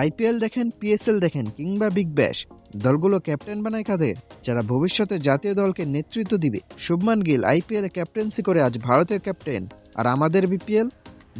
IPL দেখেন, PSL দেখেন কিংবা বিগ ব্যাশ, দলগুলো ক্যাপ্টেন বানায় কাদের যারা ভবিষ্যতে জাতীয় দলকে নেতৃত্ব দিবে। শুভমান গিল আইপিএল ক্যাপ্টেন্সি করে আজ ভারতের ক্যাপ্টেন। আর আমাদের বিপিএল?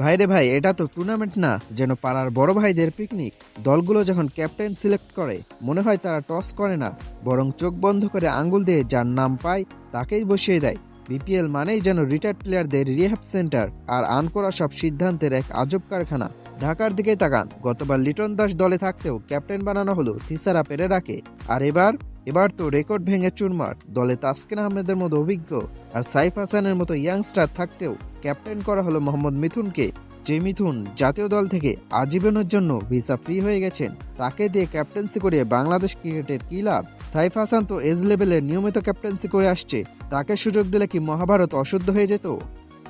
ভাইরে ভাই, এটা তো টুর্নামেন্ট না, যেন পাড়ার বড় ভাইদের পিকনিক দলগুলো যখন ক্যাপ্টেন সিলেক্ট করে, মনে হয় তারা টস করে না, বরং চোখ বন্ধ করে আঙ্গুল দিয়ে যার নাম পায়, তাকেই বসিয়ে দেয়। বিপিএল মানেই যেন রিটায়ার্ড প্লেয়ারদের রিহ্যাব সেন্টার আর আন করা সব সিদ্ধান্তের এক আজব কারখানা। ঢাকার দিকে তাকান। গতবার লিটন দাস দলে থাকতেও ক্যাপ্টেন বানানো হলো থিসারা পেরেরাকে। আর এবার এবার তো রেকর্ড ভেঙে চুরমার। দলে তাসকিন আহমেদের মতো অভিজ্ঞ আর সাইফ হাসানের মতো ইয়াংস্টার থাকতেও ক্যাপ্টেন করা হলো মোহাম্মদ মিথুনকে। যে মিথুন জাতীয় দল থেকে আজীবনের জন্য ভিসা ফ্রি হয়ে গেছেন, তাকে দিয়ে ক্যাপ্টেন্সি করে বাংলাদেশ ক্রিকেটের কি লাভ? সাইফ হাসান তো এজ লেভেলে নিয়মিত ক্যাপ্টেন্সি করে আসছে। তাকে সুযোগ দিলে কি মহাভারত অশুদ্ধ হয়ে যেত?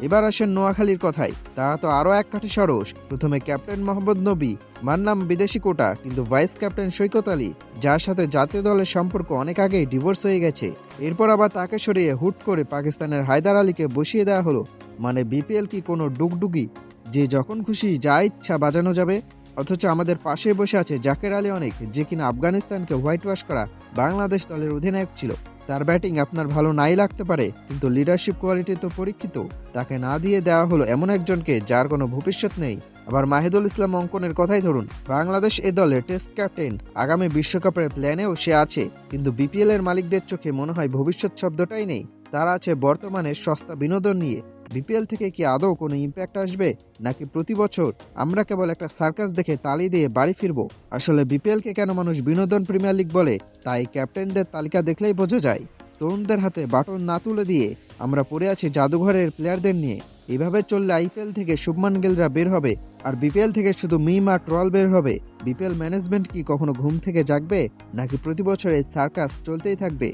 এবার আসেন নোয়াখালীর কথাই তা তো আরও এক কাঠি সরস। প্রথমে ক্যাপ্টেন মোহাম্মদ নবী, মার নাম বিদেশি কোটা, কিন্তু ভাইস ক্যাপ্টেন সৈকত আলী, যার সাথে জাতীয় দলের সম্পর্ক অনেক আগেই ডিভোর্স হয়ে গেছে। এরপর আবার তাকে সরিয়ে হুট করে পাকিস্তানের হায়দার আলীকে বসিয়ে দেওয়া হলো। মানে বিপিএল কি কোনো ডুগডুগি? যে যখন খুশি যা ইচ্ছা বাজানো যাবে। অথচ আমাদের পাশে বসে আছে জাকের আলী অনেক, যে কিনা আফগানিস্তানকে হোয়াইট ওয়াশ করা বাংলাদেশ দলের অধিনায়ক ছিল। তার ব্যাটিং আপনার ভালো নাই লাগতে পারে, কিন্তু লিডারশিপ কোয়ালিটি তো পরীক্ষিত। তাকে না দিয়ে দেওয়া হলো এমন একজনকে যার কোনো ভবিষ্যৎ নেই। আবার মাহিদুল ইসলাম অঙ্কনের কথাই ধরুন, বাংলাদেশ এ দলে টেস্ট ক্যাপ্টেন আগামী বিশ্বকাপের প্ল্যানেও সে আছে, কিন্তু বিপিএল এর মালিকদের চোখে মনে হয় ভবিষ্যৎ শব্দটাই নেই। তারা আছে বর্তমানে সস্তা বিনোদন নিয়ে বিপিএল থেকে কি আদৌ কোনো ইম্প্যাক্ট আসবে? নাকি প্রতি বছর আমরা কেবল একটা সার্কাস দেখে তালি দিয়ে বাড়ি ফিরবো? আসলে বিপিএলকে কেন মানুষ বিনোদন প্রিমিয়ার লিগ বলে? তাই ক্যাপ্টেনদের তালিকা দেখলেই বোঝা যায়। তরুণদের হাতে বাটন না তুলে দিয়ে আমরা পড়ে আছি জাদুঘরের প্লেয়ারদের নিয়ে। এভাবে চললে আইপিএল থেকে শুভমান গিলরা বের হবে। আর বিপিএল থেকে শুধু মিম আর ট্রল বের হবে। বিপিএল ম্যানেজমেন্ট কি কখনো ঘুম থেকে জাগবে? নাকি প্রতি বছর এই সার্কাস চলতেই থাকবে?